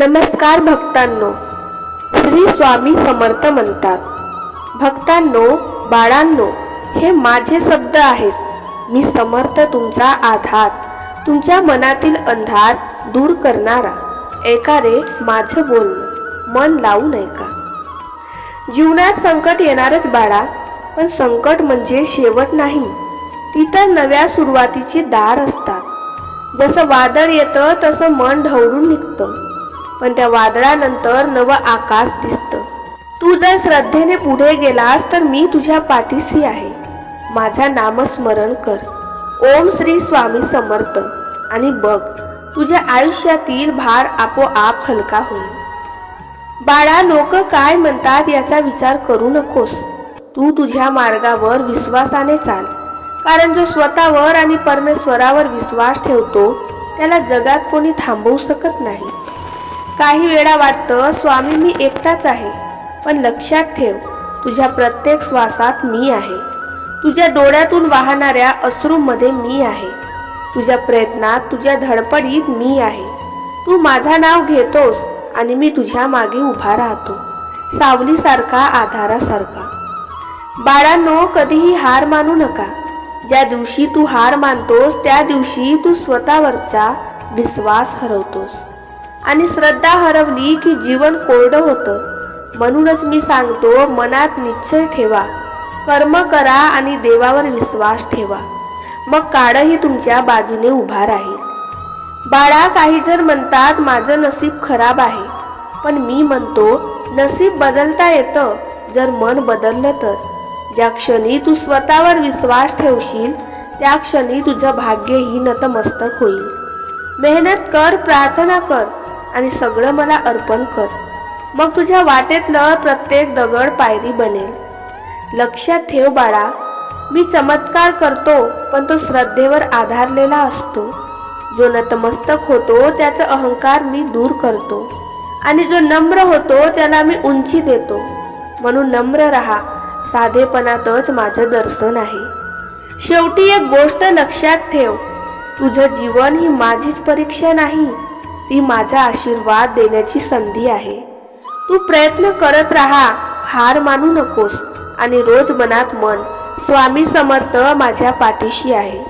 नमस्कार भक्तांनो श्री स्वामी समर्थ म्हणतात. भक्तांनो बाळांनो हे माझे शब्द आहेत. मी समर्थ तुमचा आधार तुमच्या मनातील अंधार दूर करणारा. ऐका रे माझं बोलणं मन लावून ऐका जीवनात संकट येणारच बाळा पण संकट म्हणजे शेवट नाही. ती तर नव्या सुरुवातीची दार असतात. जसं वादळ येतं तसं मन ढवळून निघतं. पण त्या वादळानंतर नवं आकाश दिसतं. तू जर श्रद्धेने पुढे गेलास तर मी तुझ्या पाठीशी आहे. माझा नामस्मरण कर. ओम श्री स्वामी समर्थ. आणि बघ तुझ्या आयुष्यातील भार आपोआप हलका होईल. बाळा लोक काय म्हणतात याचा विचार करू नकोस. तू तुझ्या मार्गावर विश्वासाने चाल. कारण जो स्वतःवर आणि परमेश्वरावर विश्वास ठेवतो त्याला जगात कोणी थांबवू शकत नाही. काही वेळा वाटतं स्वामी मी एकटाच आहे. पण लक्षात ठेव तुझ्या प्रत्येक श्वासात मी आहे. तुझ्या डोळ्यातून वाहणाऱ्या अश्रूमध्ये मी आहे. तुझ्या प्रयत्नात तुझ्या धडपडीत मी आहे. तू माझा नाव घेतोस आणि मी तुझ्या मागे उभा राहतो. सावलीसारखा आधारासारखा. बाळांनो कधीही हार मानू नका. ज्या दिवशी तू हार मानतोस त्या दिवशी तू स्वतःवरचा विश्वास हरवतोस. आणि श्रद्धा हरवली की जीवन कोरडं होतं. म्हणूनच मी सांगतो मनात निश्चय ठेवा. कर्म करा आणि देवावर विश्वास ठेवा. मग काळही तुमच्या बाजूने उभा राहील. बाळा काही जण म्हणतात माझं नसीब खराब आहे. पण मी म्हणतो नसीब बदलता येतं जर मन बदललं तर. ज्या क्षणी तू स्वतःवर विश्वास ठेवशील त्या क्षणी तुझं भाग्यही नतमस्तक होईल. मेहनत कर प्रार्थना कर. आणि सगळं मला अर्पण कर. मग तुझ्या वाटेतलं प्रत्येक दगड पायरी बनेल. लक्षात ठेव बाळा मी चमत्कार करतो पण तो श्रद्धेवर आधारलेला असतो. जो नतमस्तक होतो त्याचा अहंकार मी दूर करतो. आणि जो नम्र होतो त्याला मी उंची देतो. म्हणून नम्र राहा साधेपणातच माझं दर्शन आहे. शेवटी एक गोष्ट लक्षात ठेव तुझं जीवन ही माझीच परीक्षा नाही ती माझा आशीर्वाद देण्याची संधी आहे. तू प्रयत्न करत राहा हार मानू नकोस आणि रोज मनात मन स्वामी समर्थ माझ्या पाठीशी आहे.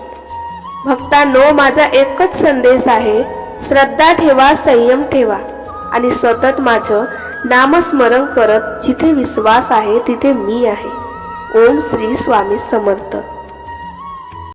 भक्तांनो माझा एकच संदेश आहे श्रद्धा ठेवा संयम ठेवा आणि सतत माझं नामस्मरण करत जिथे विश्वास आहे तिथे मी आहे. ओम श्री स्वामी समर्थ.